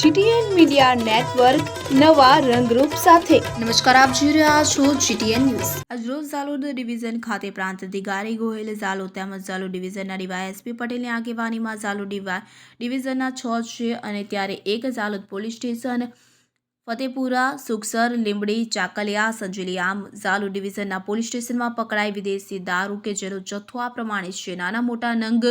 GTN media network નવા રંગરૂપ સાથે. નમસ્કાર, આપ જોઈ રહ્યા છો જીટીએન ન્યૂઝ. આજરોજ ઝાલોદ ડિવિઝન ખાતે પ્રાંત અધિકારી ગોહિલ ઝાલોદ તેમજ ઝાલોદ ડિવિઝનના ડીવાયએસપી પટેલની આગેવાનીમાં ઝાલોદ ડિવા ડિવિઝનના છ છે અને ત્યારે એક ઝાલોદ પોલીસ સ્ટેશન, ફતેપુરા, સુખસર, લીંબડી, ચાકલિયા, સંજેલિયામ ઝાલુ ડિવિઝનના પોલીસ સ્ટેશનમાં પકડાઈ વિદેશી દારૂ કે જેનો જથ્થો આ પ્રમાણે છે. નાના મોટા નંગ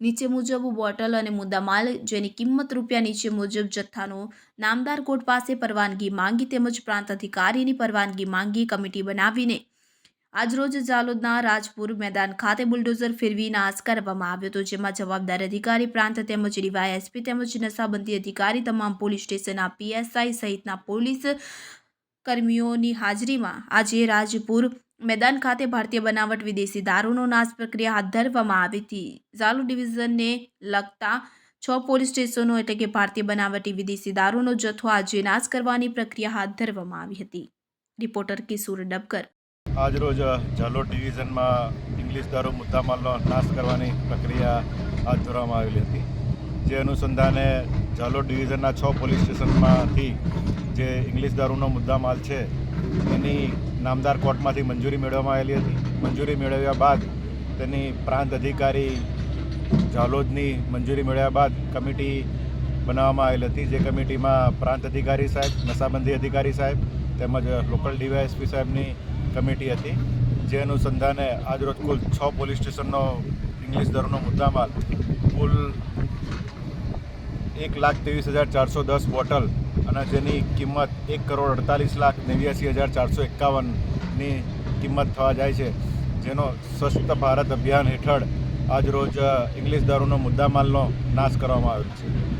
નીચે મુજબ બોટલ અને મુદ્દામાલ, જેની કિંમત રૂપિયા નીચે મુજબ જથ્થાનો, નામદાર કોર્ટ પાસે પરવાનગી માંગી તેમજ પ્રાંત અધિકારીની પરવાનગી માંગી કમિટી બનાવીને આજરોજ ઝાલોદના રાજપુર મેદાન ખાતે બુલડોઝર ફેરવી નાશ કરવામાં આવ્યો હતો, જેમાં જવાબદાર અધિકારી, પ્રાંત તેમજ ડીવાયએસપી તેમજ નશાબંધી અધિકારી તમામ પોલીસ સ્ટેશનના પીએસઆઈ સહિતના પોલીસ કર્મીઓની હાજરીમાં આજે રાજપુર મેદાન ખાતે ભારતીય બનાવટ વિદેશી દારૂનો નાશ પ્રક્રિયા હાથ ધરવામાં આવી હતી. ઝાલુ ડિવિઝનને લગતા છ પોલીસ સ્ટેશનો એટલે કે ભારતીય બનાવટી વિદેશી દારૂનો જથ્થો આજે નાશ કરવાની પ્રક્રિયા હાથ ધરવામાં આવી હતી. રિપોર્ટર કિશોર ડબકર આજરોજ ઝાલોદ ડિવિઝનમાં ઇંગ્લિશ દારૂ મુદ્દામાલનો નાશ કરવાની પ્રક્રિયા હાથ ધરવામાં આવેલી હતી. જે અનુસંધાને ઝાલોદ ડિવિઝનના છ પોલીસ સ્ટેશનમાંથી જે ઇંગ્લિશ દારૂનો મુદ્દામાલ છે એની નામદાર કોર્ટમાંથી મંજૂરી મેળવવામાં આવેલી હતી. મંજૂરી મેળવ્યા બાદ તેની પ્રાંત અધિકારી ઝાલોદની મંજૂરી મેળવ્યા બાદ કમિટી બનાવવામાં આવેલી હતી, જે કમિટીમાં પ્રાંત અધિકારી સાહેબ, નશાબંધી અધિકારી સાહેબ તેમજ લોકલ ડીવાયએસપી સાહેબની કમિટી હતી. જે અનુસંધાને આજરોજ કુલ છ પોલીસ સ્ટેશનનો ઇંગ્લિશ દરનો મુદ્દામાલ કુલ એક લાખ ત્રેવીસ હજાર ચારસો દસ બોટલ અને જેની કિંમત એક કરોડ અડતાલીસ લાખ નેવ્યાસી હજાર ચારસો એકાવનની કિંમત થવા જાય છે. જેનો સ્વસ્થ ભારત અભિયાન હેઠળ આજરોજ ઇંગ્લિશ દારૂનો મુદ્દામાલનો નાશ કરવામાં આવ્યો છે.